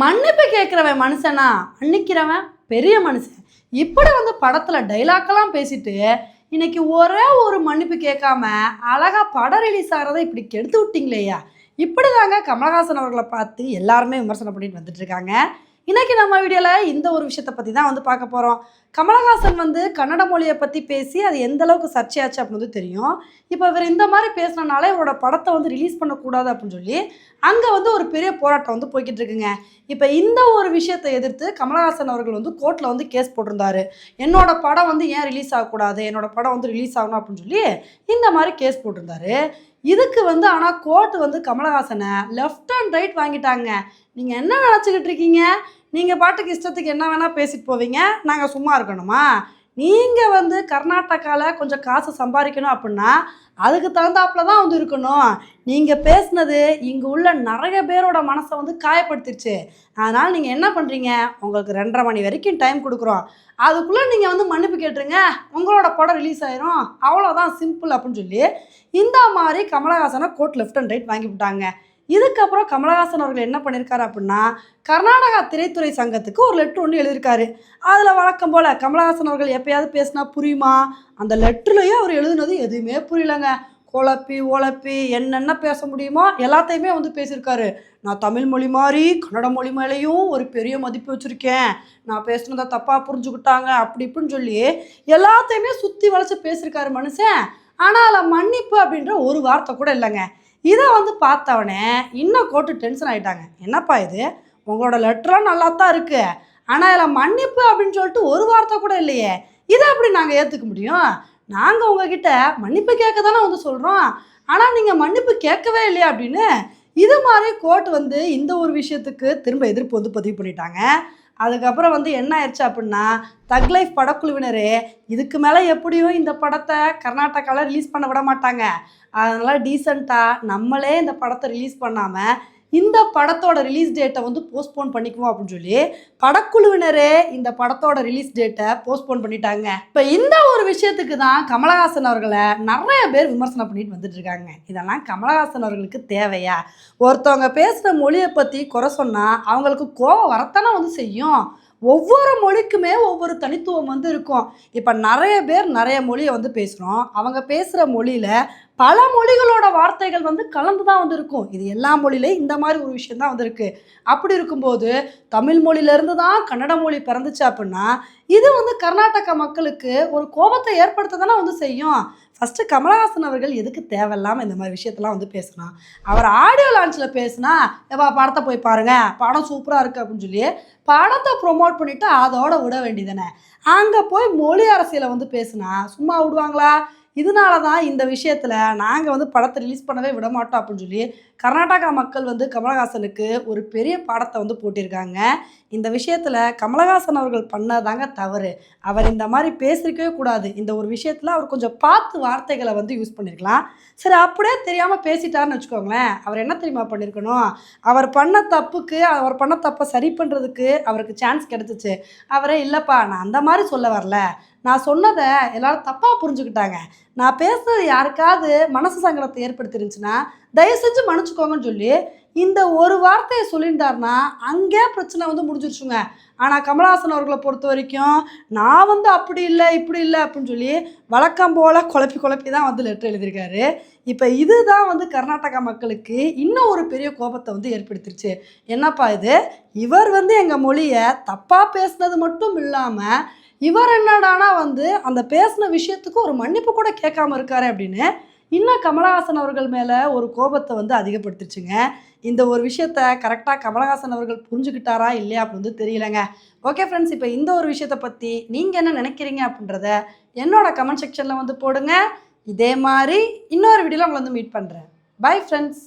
மன்னிப்பு கேட்குறவன் மனுஷனா? மன்னிக்கிறவன் பெரிய மனுஷன். இப்படி வந்து படத்தில் டைலாக்கெல்லாம் பேசிட்டு இன்னைக்கு ஒரே ஒரு மன்னிப்பு கேட்காம அழகா படம் ரிலீஸ் ஆகிறத இப்படி கெடுத்து விட்டீங்களேயா? இப்படி தாங்க கமலஹாசன் அவர்களை பார்த்து எல்லாருமே விமர்சனம் பண்ணிட்டு வந்துட்டு இருக்காங்க. இன்றைக்கி நம்ம வீடியோவில் இந்த ஒரு விஷயத்தை பற்றி தான் வந்து பார்க்க போகிறோம் கமலஹாசன் வந்து கன்னட மொழியை பற்றி பேசி அது எந்த அளவுக்கு சர்ச்சையாச்சு அப்படின்னு தெரியும். இப்போ இவர் இந்த மாதிரி பேசினனால இவரோட படத்தை வந்து ரிலீஸ் பண்ணக்கூடாது அப்படின்னு சொல்லி அங்கே வந்து ஒரு பெரிய போராட்டம் வந்து போய்கிட்டு இருக்குங்க. இப்போ இந்த ஒரு விஷயத்தை எதிர்த்து கமலஹாசன் அவர்கள் வந்து கோர்ட்டில் வந்து கேஸ் போட்டிருந்தாரு. என்னோட படம் வந்து ஏன் ரிலீஸ் ஆகக்கூடாது? என்னோட படம் வந்து ரிலீஸ் ஆகணும் அப்படின்னு சொல்லி இந்த மாதிரி கேஸ் போட்டிருந்தாரு. இதுக்கு வந்து ஆனால் கோர்ட் வந்து கமலஹாசனை லெஃப்ட் அண்ட் ரைட் வாங்கிட்டாங்க. நீங்கள் என்ன நினச்சிக்கிட்டு இருக்கீங்க? நீங்கள் பாட்டுக்கு இஷ்டத்துக்கு என்ன வேணால் பேசிட்டு போவீங்க. நாங்கள் சும்மா இருக்கணுமா? நீங்கள் வந்து கர்நாடகாவில் கொஞ்சம் காசு சம்பாதிக்கணும் அப்படின்னா அதுக்கு தகுந்தாப்புல தான் வந்து இருக்கணும். நீங்கள் பேசுனது இங்கே உள்ள நிறைய பேரோட மனசை வந்து காயப்படுத்திடுச்சு. அதனால் நீங்கள் என்ன பண்ணுறீங்க உங்களுக்கு ரெண்டரை மணி வரைக்கும் டைம் கொடுக்குறோம். அதுக்குள்ளே நீங்கள் வந்து மன்னிப்பு கேட்டுருங்க. உங்களோட படம் ரிலீஸ் ஆயிரும். அவ்வளோதான் சிம்பிள் அப்படின்னு சொல்லி இந்த மாதிரி கமலஹாசனை கோர்ட் லெஃப்ட் அண்ட் ரைட் வாங்கி விட்டாங்க. இதுக்கப்புறம் கமலஹாசன் அவர்கள் என்ன பண்ணியிருக்காரு அப்படின்னா கர்நாடகா திரைத்துறை சங்கத்துக்கு ஒரு லெட்ரு ஒன்று எழுதியிருக்காரு அதில் வழக்கம் போல் கமலஹாசன் அவர்கள் எப்பயாவது பேசினா புரியுமா? அந்த லெட்டர்லேயும் அவர் எழுதுனது எதுவுமே புரியலங்க. குழப்பி உழப்பி என்னென்ன பேச முடியுமோ எல்லாத்தையுமே வந்து பேசியிருக்காரு. நான் தமிழ் மொழி மாதிரி கன்னட மொழி மேலேயும் ஒரு பெரிய மதிப்பு வச்சுருக்கேன். நான் பேசுனதை தப்பாக புரிஞ்சுக்கிட்டாங்க அப்படி இப்படின்னு சொல்லி எல்லாத்தையுமே சுற்றி வளைச்சி பேசியிருக்காரு மனுஷன். ஆனால் அதில் மன்னிப்பு அப்படின்ற ஒரு வார்த்தை கூட இல்லைங்க. இதை வந்து பார்த்தவனே இன்னும் கோர்ட்டு டென்ஷன் ஆகிட்டாங்க என்னப்பா இது? உங்களோட லெட்டர்லாம் நல்லா தான் இருக்குது ஆனால் இதில் மன்னிப்பு அப்படின்னு சொல்லிட்டு ஒரு வார்த்தை கூட இல்லையே. இதை எப்படி நாங்கள் ஏற்றுக்க முடியும்? நாங்கள் உங்ககிட்ட மன்னிப்பு கேட்க தானே வந்து சொல்கிறோம் ஆனால் நீங்கள் மன்னிப்பு கேட்கவே இல்லையா அப்படின்னு? இது மாதிரி கோர்ட் வந்து இந்த ஒரு விஷயத்துக்கு திரும்ப எதிர்ப்பு வந்து பதிவு பண்ணிட்டாங்க. அதுக்கப்புறம் வந்து என்ன ஆயிடுச்சு அப்படின்னா தக் லைஃப் படக்குழுவினரே இதுக்கு மேலே எப்படியும் இந்த படத்தை கர்நாடகாவில் ரிலீஸ் பண்ண விட மாட்டாங்க. அதனால் டீசெண்டாக நம்மளே இந்த படத்தை ரிலீஸ் பண்ணாமல் இந்த படத்தோட ரிலீஸ் டேட்டை வந்து போஸ்ட்போன் பண்ணிக்குவோம் அப்படின்னு சொல்லி படக்குழுவினரே இந்த படத்தோட ரிலீஸ் டேட்டை போஸ்ட்போன் பண்ணிட்டாங்க. இப்போ இந்த ஒரு விஷயத்துக்கு தான் கமலஹாசன் அவர்களை நிறைய பேர் விமர்சனம் பண்ணிட்டு வந்துட்டு இருக்காங்க. இதெல்லாம் கமலஹாசன் அவர்களுக்கு தேவையா? ஒருத்தவங்க பேசுகிற மொழியை பற்றி குறை சொன்னால் அவங்களுக்கு கோவம் வரத்தானே வந்து செய்யும். ஒவ்வொரு மொழிக்குமே ஒவ்வொரு தனித்துவம் வந்து இருக்கும். இப்போ நிறைய பேர் நிறைய மொழியை வந்து பேசுகிறோம் அவங்க பேசுகிற மொழியில் பல மொழிகளோட வார்த்தைகள் வந்து கலந்து தான் வந்து இருக்கும் இது எல்லா மொழியிலையும் இந்த மாதிரி ஒரு விஷயம் தான் வந்திருக்கு. அப்படி இருக்கும்போது தமிழ் மொழியிலேருந்து தான் கன்னட மொழி பிறந்துச்சு அப்படின்னா இது வந்து கர்நாடக மக்களுக்கு ஒரு கோபத்தை ஏற்படுத்த தானே வந்து செய்யும். ஃபஸ்ட்டு கமலஹாசன் அவர்கள் எதுக்கு தேவையில்லாமல் இந்த மாதிரி விஷயத்தெல்லாம் வந்து பேசுனா அவர் ஆடியோ லான்ச்சில் பேசுனா எப்பா படத்தை போய் பாருங்கள் படம் சூப்பராக இருக்குது அப்படின்னு சொல்லி படத்தை ப்ரொமோட் பண்ணிவிட்டு அதோட விட வேண்டியதானே அங்கே போய் மொழி அரசியலை வந்து பேசுனா சும்மா விடுவாங்களா? இதனால தான் இந்த விஷயத்தில் நாங்கள் வந்து படத்தை ரிலீஸ் பண்ணவே விட மாட்டோம் அப்படின்னு சொல்லி கர்நாடகா மக்கள் வந்து கமலஹாசனுக்கு ஒரு பெரிய பாடத்தை வந்து போட்டிருக்காங்க. இந்த விஷயத்தில் கமலஹாசன் அவர்கள் பண்ணதாங்க தவறு. அவர் இந்த மாதிரி பேசியிருக்கவே கூடாது. இந்த ஒரு விஷயத்தில் அவர் கொஞ்சம் பார்த்து வார்த்தைகளை வந்து யூஸ் பண்ணியிருக்கலாம் சரி அப்படியே தெரியாமல் பேசிட்டாருன்னு வச்சுக்கோங்களேன். அவர் என்ன தெரியுமா பண்ணியிருக்கணும் அவர் பண்ண தப்புக்கு அவர் பண்ண தப்பை சரி பண்ணுறதுக்கு அவருக்கு சான்ஸ் கிடச்சிச்சு. அவரே இல்லைப்பா நான் அந்த மாதிரி சொல்ல வரல. நான் சொன்னதை எல்லாரும் தப்பாக புரிஞ்சுக்கிட்டாங்க. நான் பேசுனது யாருக்காவது மனசு சங்கடத்தை ஏற்படுத்திருந்துச்சுன்னா தயவு செஞ்சு மன்னிச்சுக்கோங்கன்னு சொல்லி இந்த ஒரு வார்த்தையை சொல்லியிருந்தாருன்னா அங்கே பிரச்சனை வந்து முடிஞ்சிருச்சுங்க. ஆனால் கமலஹாசன் அவர்களை பொறுத்த வரைக்கும் நான் வந்து அப்படி இல்லை இப்படி இல்லை அப்படின்னு சொல்லி வழக்கம் போல் குழப்பி குழப்பி தான் வந்து லெட்டர் எழுதியிருக்காரு. இப்போ இதுதான் வந்து கர்நாடகா மக்களுக்கு இன்னும் ஒரு பெரிய கோபத்தை வந்து ஏற்படுத்திருச்சு. என்னப்பா இது? இவர் வந்து எங்கள் மொழியை தப்பாக பேசுனது மட்டும் இல்லாமல் இவர் என்னடானா வந்து அந்த பேசின விஷயத்துக்கு ஒரு மன்னிப்பு கூட கேட்காம இருக்காரு அப்படின்னு இன்னும் கமலஹாசன் அவர்கள் மேலே ஒரு கோபத்தை வந்து அதிகப்படுத்திடுச்சுங்க இந்த ஒரு விஷயத்த கரெக்டாக கமலஹாசன் அவர்கள் புரிஞ்சுக்கிட்டாரா இல்லையா அப்படின்னு வந்து தெரியலங்க. ஓகே ஃப்ரெண்ட்ஸ் இப்போ இந்த ஒரு விஷயத்தை பற்றி நீங்கள் என்ன நினைக்கிறீங்க அப்படின்றத என்னோட கமெண்ட் செக்ஷனில் வந்து போடுங்க. இதே மாதிரி இன்னொரு வீடியோவில் உங்களை வந்து மீட் பண்ணுறேன் பை ஃப்ரெண்ட்ஸ்